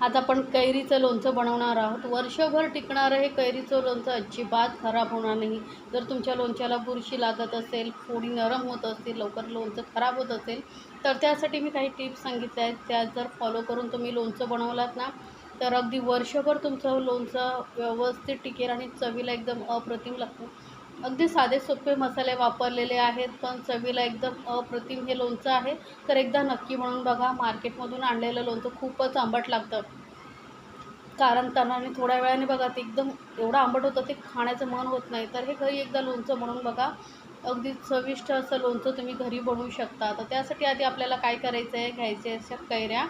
आज आपण कैरीचं लोणचं बनवणार आहोत. वर्षभर टिकणारं हे कैरीचं लोणचं अजिबात खराब होणार नाही. जर तुमच्या लोणच्याला बुरशी लागत असेल फोडी नरम होत असतील लवकर लोणचं खराब होत असेल तर त्यासाठी मी काही टिप्स सांगितल्या आहेत. त्या जर फॉलो करून तुम्ही लोणचं बनवलात ना तर अगदी वर्षभर तुमचं लोणचं व्यवस्थित टिकेल आणि चवीला एकदम अप्रतिम लागतं. अगदी साधे सोपे मसाले वापरलेले आहेत. पण चवीला एकदम अप्रतिम हे लोणचं आहे. तर एकदा नक्की म्हणून बघा मार्केटमधून आणलेलं लोणचं खूपच आंबट लागतं. कारण त्यांना थोड्या वेळाने बघा ते एकदम एवढं आंबट होतं ते खाण्याचं मन होत नाही. तर हे घरी एकदा लोणचं म्हणून बघा. अगदी चविष्ट असं लोणचं तुम्ही घरी बनवू शकता. तर त्यासाठी आधी आपल्याला काय करायचं आहे घ्यायचे अशा कैऱ्या.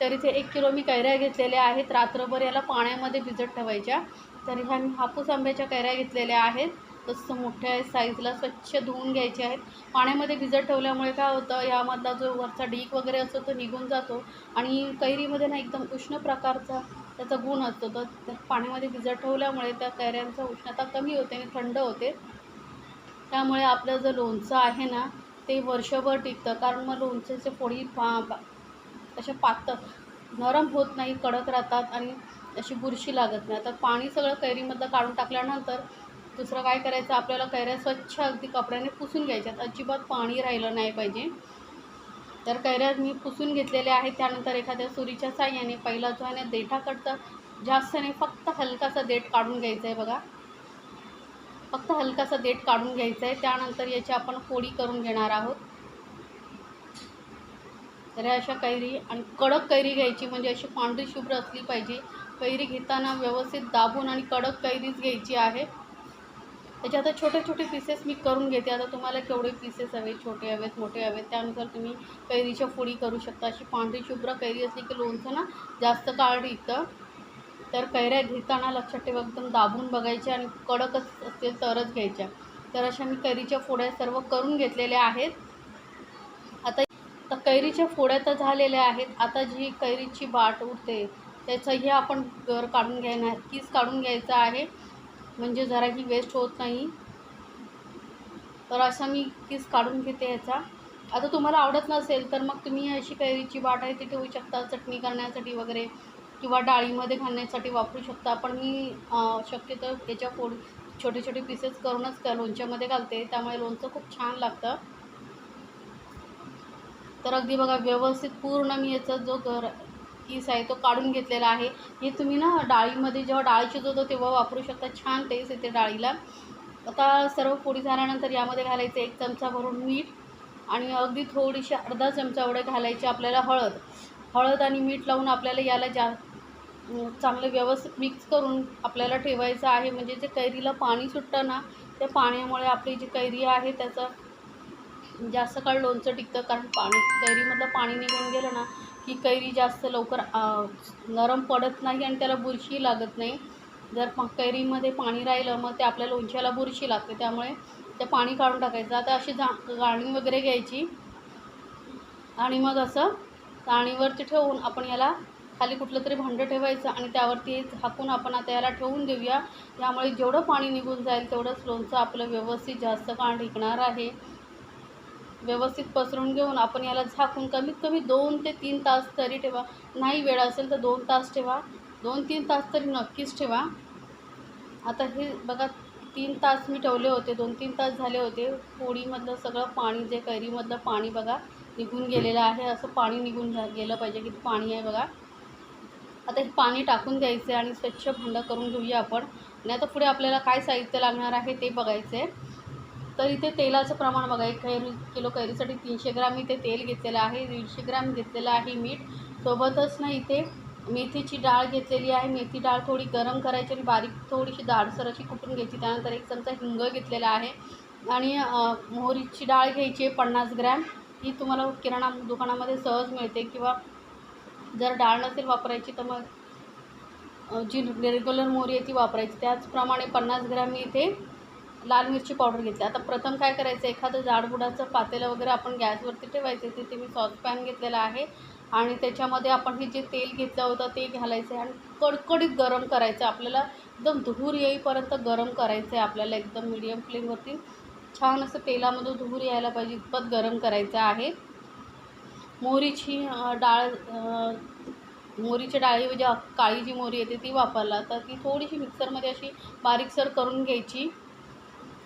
तर इथे एक किलो मी कैऱ्या घेतलेल्या आहेत. रात्रभर याला पाण्यामध्ये भिजत ठेवायच्या. तर ह्या मी हापूस आंब्याच्या कैऱ्या घेतलेल्या आहेत. तसं मोठ्या साईजला स्वच्छ धुवून घ्यायचे आहेत. पाण्यामध्ये भिजत ठेवल्यामुळे काय होतं यामधला जो वरचा डीक वगैरे असतो तो निघून जातो आणि कैरीमध्ये ना एकदम उष्ण प्रकारचा त्याचा गुण असतो. तर त्या पाण्यामध्ये भिजत ठेवल्यामुळे त्या कैऱ्यांचा उष्णता कमी होते आणि थंड होते. त्यामुळे आपलं जे लोणचं आहे ना ते वर्षभर टिकतं. कारण मग लोणच्याचे पोळी पा पा- अशा पातळ नरम होत नाही कडक राहतात आणि अशी बुरशी लागत नाही. तर पाणी सगळं कैरीमधलं काढून टाकल्यानंतर दुसरं काय करायचं? आपल्याला कैऱ्या स्वच्छ अगदी कपड्याने पुसून घ्यायच्यात. अजिबात पाणी राहिलं नाही पाहिजे. तर कैऱ्या मी पुसून घेतलेल्या आहेत. त्यानंतर एखाद्या सुरीच्या साह्याने पहिला जो आहे ना देठाकडचा जास्त नाही फक्त हलकासा देठ काढून घ्यायचा आहे बघा. फक्त हलकासा देठ काढून घ्यायचा आहे त्यानंतर याची आपण फोडी करून घेणार आहोत. तर अशा कैरी आणि कडक कैरी घ्यायची. म्हणजे अशी पांढरी शुभ्र असली पाहिजे. कैरी घेताना व्यवस्थित दाबून आणि कडक कैरीच घ्यायची आहे. त्याचे आता छोटे छोटे पीसेस मी करून घेते. आता तुम्हाला केवढे पीसेस हवे छोटे हवेत मोठे हवेत त्यानुसार तुम्ही कैरीच्या फोडी करू शकता. अशी पांढरी शुभ्र कैरी असली की लोणचं ना जास्त काळ टिकतं. तर कैऱ्या घेताना लक्षात ठेवा एकदम दाबून बघायच्या आणि कडकच असतील तरच घ्यायच्या. तर अशा मी कैरीच्या फोड्या सर्व करून घेतलेल्या आहेत. आता तर कैरीच्या फोड्या तर झालेल्या आहेत. आता जी कैरीची बाट उरते त्याचंही आपण गर काढून घ्यायला किस काढून घ्यायचा आहे. म्हणजे जराही वेस्ट होत नाही. तर असा मी किस काढून घेते याचा. आता तुम्हाला आवडत नसेल तर मग तुम्ही अशी कैरीची बाट आहे ती ठेवू शकता चटणी करण्यासाठी वगैरे किंवा डाळीमध्ये घालण्यासाठी वापरू शकता. पण मी शक्यतो याच्या फोड छोटे छोटे पीसेस करूनच त्या लोणच्यामध्ये घालते. त्यामुळे लोणचं खूप छान लागतं. तर अगदी बघा व्यवस्थित पूर्ण मी याचा जो घर किस आहे तो काढून घेतलेला आहे. हे तुम्ही ना डाळीमध्ये जेव्हा डाळ शिजवतो तेव्हा वापरू शकता. छान टेस्ट येते डाळीला. आता सर्व पोळी झाल्यानंतर यामध्ये घालायचं एक चमचा भरून मीठ आणि अगदी थोडीशी अर्धा चमचा एवढे घालायची आपल्याला हळद. हळद आणि मीठ लावून आपल्याला याला जा चांगलं व्यवस्थित मिक्स करून आपल्याला ठेवायचं आहे. म्हणजे जे कैरीला पाणी सुटतं ना त्या पाण्यामुळे आपली जी कैरी आहे त्याचं जास्त काळ लोणचं टिकतं. कारण पाणी कैरीमधलं पाणी निघून गेलं ना की कैरी जास्त लवकर नरम पडत नाही आणि त्याला बुरशी लागत नाही. जर कैरीमध्ये पाणी राहिलं मग ते आपल्या लोणच्याला बुरशी लागते. त्यामुळे ते पाणी काढून टाकायचं. आता अशी जा गाणी वगैरे घ्यायची. आणि मग असं गाळणीवरती ठेवून आपण याला खाली कुठलं तरी भांडं ठेवायचं आणि त्यावरती झाकून आपण आता याला ठेवून देऊया. यामुळे जेवढं पाणी निघून जाईल तेवढंच लोणचं आपलं व्यवस्थित जास्त काळ टिकणार आहे. व्यवस्थित पसरून घेऊन आपण याला झाकून कमीत कमी दोन ते तीन तास तरी ठेवा. नाही वेळ असेल तर दोन तास ठेवा. दोन तीन तास तरी नक्कीच ठेवा. आता हे बघा तीन तास मी ठेवले होते दोन तीन तास झाले होते. पोळीमधलं सगळं पाणी जे कैरीमधलं पाणी बघा निघून गेलेलं आहे. असं पाणी निघून जा गेलं पाहिजे किती पाणी आहे बघा. आता हे पाणी टाकून द्यायचं आहे आणि स्वच्छ भांडं करून घेऊया आपण. आणि आता पुढे आपल्याला काय साहित्य लागणार आहे ते बघायचं आहे तर इथे तेलाचं प्रमाण बघा एक कैरी किलो कैरीसाठी तीनशे ग्राम इथे तेल घेतलेलं आहे दीडशे ग्राम घेतलेलं आहे मीठ. सोबतच ना इथे मेथीची डाळ घेतलेली आहे. मेथी डाळ थोडी गरम करायची आणि बारीक थोडीशी दाडसर अशी कुटून घ्यायची. त्यानंतर एक चमचा हिंग घेतलेला आहे. आणि मोहरीची डाळ घ्यायची आहे पन्नास ग्रॅम. ही तुम्हाला किराणा दुकानामध्ये सहज मिळते किंवा जर डाळ नसेल वापरायची तर मग जी रेग्युलर मोहरी आहे ती वापरायची. त्याचप्रमाणे पन्नास ग्रॅम मी इथे लाल मिरची पावडर घेतली. आता प्रथम काय करायचं? एखादं जाडबुडाचं पातेलं वगैरे आपण गॅसवरती ठेवायचं. तिथे मी सॉसपॅन घेतलेला आहे आणि त्याच्यामध्ये आपण हे जे तेल घेतलं होतं ते घालायचं आहे. आणि कडकडीत गरम करायचं. आपल्याला एकदम धूर येईपर्यंत गरम करायचं आहे आपल्याला एकदम मिडियम फ्लेमवरती छान असं तेलामधून धूर यायला पाहिजे. इतपत गरम करायचं आहे. मोहरीची डाळ मोहरीच्या डाळी म्हणजे काळी जी मोहरी येते ती वापरला. तर ती थोडीशी मिक्सरमध्ये अशी बारीकसर करून घ्यायची.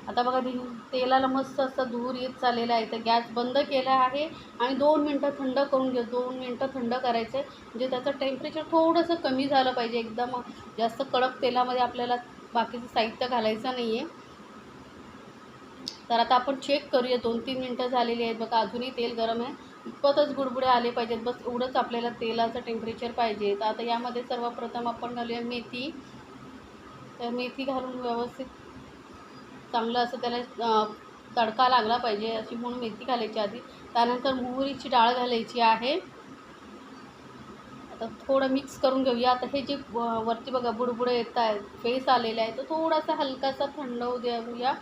आता बघा ती तेलाला मस्त असं धूर येत चाललेला आहे. तर गॅस बंद केला आहे आणि दोन मिनटं थंड करून घे दोन मिनटं थंड करायचं आहे म्हणजे त्याचं टेम्परेचर थोडंसं कमी झालं पाहिजे. एकदम जास्त कडक तेलामध्ये आपल्याला बाकीचं साहित्य घालायचं नाही आहे तर आता आपण चेक करूया. दोन तीन मिनटं झालेली आहेत बघा. अजूनही तेल गरम आहे. इतपतच गुडबुडे आले पाहिजेत. बस एवढंच आपल्याला तेलाचं टेम्परेचर पाहिजे. तर आता यामध्ये सर्वप्रथम आपण घालूया मेथी. तर मेथी घालून व्यवस्थित चांगलं असं त्याला तडका लागला पाहिजे अशी म्हणून मेथी घालायची आधी. त्यानंतर मोहरीची डाळ घालायची आहे. आता थोडं मिक्स करून घेऊया. आता हे जे वरती बघा बुडबुडं येत आहेत फेस आलेले आहे तर थोडासा हलकासा थंड होऊ देऊया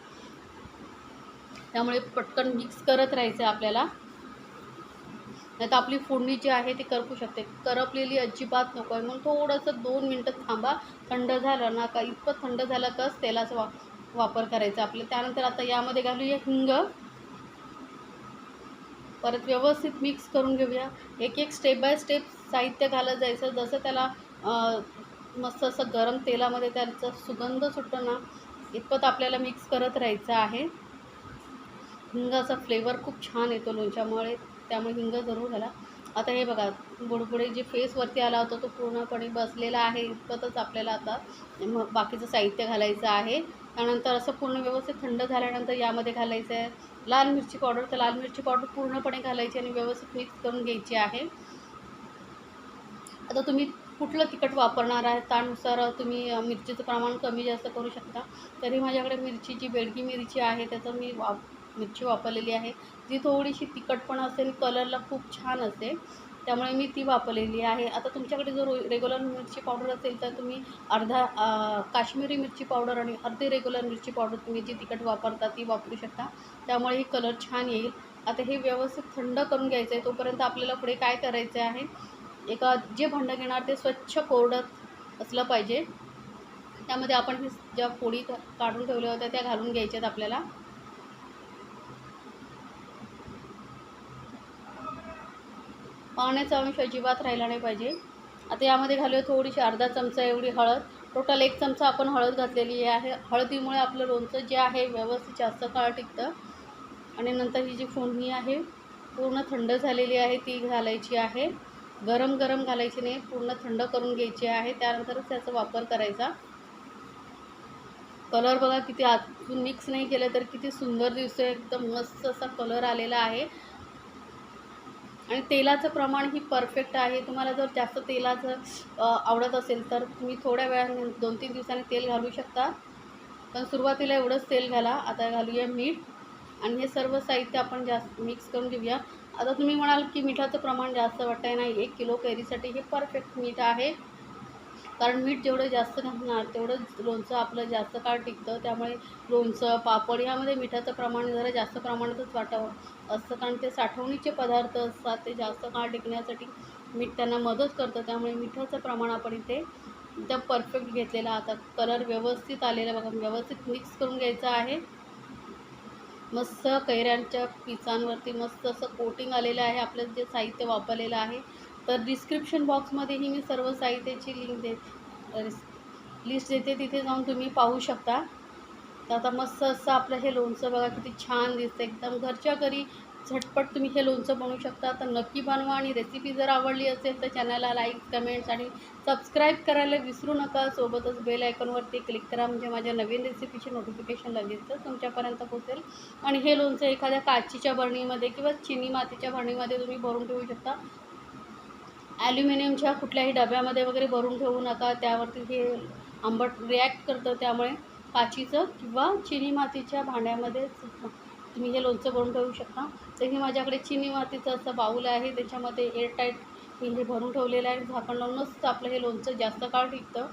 त्यामुळे पटकन मिक्स करत राहायचं आहे आपल्याला. नाही तर आपली फोडणी जी आहे ती करपू शकते. करपलेली अजिबात नको आहे. म्हणून थोडंसं दोन मिनटं थांबा. थंड झालं ना का इतकं थंड झालं तर तेलाचं वा वापर करायचा आपलं. त्यानंतर आता यामध्ये घालूया हिंग. परत व्यवस्थित मिक्स करून घेऊया. एक एक स्टेप बाय स्टेप साहित्य घालत जायचं. जसं त्याला मस्त असं गरम तेलामध्ये त्याचा सुगंध सुटतो ना इतपत आपल्याला मिक्स करत राहायचं आहे. हिंगाचा फ्लेवर खूप छान येतो लोणच्यामुळे. त्यामुळे हिंग जरूर घाला. आता हे बघा बुडबुडे जे फेसवरती आला होता तो पूर्णपणे बसलेला आहे इतपतच आपल्याला आता मग बाकीचं साहित्य घालायचं आहे. त्यानंतर असं पूर्ण व्यवस्थित थंड झाल्यानंतर यामध्ये घालायचं आहे. लाल मिरची पावडर तर लाल मिरची पावडर पूर्णपणे घालायची आणि व्यवस्थित मिक्स करून घ्यायची आहे. आता तुम्ही कुठलं तिखट वापरणार आहे त्यानुसार तुम्ही मिरचीचं प्रमाण कमी जास्त करू शकता. तरी माझ्याकडे मिरची जी बेडगी मिरची आहे त्याचं मी वाप मिरची वापरलेली आहे. जी थोडीशी तिखट पण असेल कलरला खूप छान असते. त्यामुळे मी ती वापरलेली आहे. आता तुमच्याकडे जर रेग्युलर मिरची पावडर असेल तर तुम्ही अर्धा काश्मीरी मिरची पावडर आणि अर्धी रेग्युलर मिरची पावडर तुम्ही जी तिखट वापरता ती वापरू शकता. त्यामुळे ही कलर छान येईल. आता हे व्यवस्थित थंड करून घ्यायचं आहे तोपर्यंत आपल्याला पुढे काय करायचं आहे? एका जे भांडं घेणार ते स्वच्छ कोरडं असलं पाहिजे. त्यामध्ये आपण हे ज्या पोळी काढून ठेवल्या होत्या त्या घालून घ्यायच्यात आपल्याला. पाण्याचा अंश अजिबात राहिला नाही पाहिजे. आता यामध्ये घालूया थोडीशी अर्धा चमचा एवढी हळद. टोटल एक चमचा आपण हळद घातलेली आहे. हळदीमुळे आपलं लोणचं जे आहे व्यवस्थित जास्त काळ टिकतं. आणि नंतर ही जी फोडणी आहे पूर्ण थंड झालेली आहे ती घालायची आहे. गरम गरम घालायची नाही पूर्ण थंड करून घ्यायची आहे. त्यानंतरच त्याचा वापर करायचा. कलर बघा किती आतून मिक्स नाही केलं तर किती सुंदर दिसतोय. एकदम मस्त असा कलर आलेला आहे. आणि तेलाचं प्रमाण ही परफेक्ट आहे. तुम्हाला जर जास्त तेलाचं आवडत असेल तर तुम्ही थोड्या वेळाने दोन तीन दिवसांनी तेल घालू शकता. पण सुरुवातीला एवढंच तेल घाला. आता घालूया मीठ आणि हे सर्व साहित्य आपण जास्त मिक्स करून घेऊया. आता तुम्ही म्हणाल की मिठाचं प्रमाण जास्त वाटत आहे नाही एक किलो कैरीसाठी हे परफेक्ट मीठ आहे. कारण मीठ जेवढं जास्त घालणार तेवढंच लोणचं आपलं जास्त काळ टिकतं. त्यामुळे लोणचं पापड यामध्ये मिठाचं प्रमाण जरा जास्त प्रमाणातच वाटावं असतं. कारण ते साठवणीचे पदार्थ असतात ते जास्त काळ टिकण्यासाठी मीठ त्यांना मदत करतं. त्यामुळे मिठाचं प्रमाण आपण इथे एकदम परफेक्ट घेतलेलं आता कलर व्यवस्थित आलेला बघा. व्यवस्थित मिक्स करून घ्यायचा आहे. मस्त कैऱ्यांच्या पिसांवरती मस्त असं कोटिंग आलेलं आहे. आपलं जे साहित्य वापरलेलं आहे. तर डिस्क्रिप्शन बॉक्समध्येही मी सर्व साहित्याची लिंक दे लिस्ट देते. तिथे जाऊन तुम्ही पाहू शकता. तर आता मस्त असं आपलं हे लोणचं बघा किती छान दिसतं एकदम घरच्या घरी झटपट तुम्ही हे लोणचं बनवू शकता. तर नक्की बनवा आणि रेसिपी जर आवडली असेल तर चॅनलला लाईक कमेंट्स आणि सबस्क्राईब करायला विसरू नका. सोबतच बेल आयकॉनवरती क्लिक करा. म्हणजे माझ्या नवीन रेसिपीचे नोटिफिकेशन लगेच तुमच्यापर्यंत पोहोचेल. आणि हे लोणचं एखाद्या काचीच्या भरणीमध्ये किंवा चिनी मातीच्या भरणीमध्ये तुम्ही भरून ठेवू शकता. ॲल्युमिनियमच्या कुठल्याही डब्यामध्ये वगैरे भरून ठेवू नका. त्यावरती हे आंबट रिॲक्ट करतं. त्यामुळे काचीचं किंवा चिनी मातीच्या भांड्यामध्ये तुम्ही हे लोणचं भरून ठेवू शकता. तर हे माझ्याकडे चिनी मातीचं असं बाऊल आहे. त्याच्यामध्ये एअरटाईट मी हे भरून ठेवलेलं आहे. झाकण लावूनच आपलं हे लोणचं जास्त काळ टिकतं.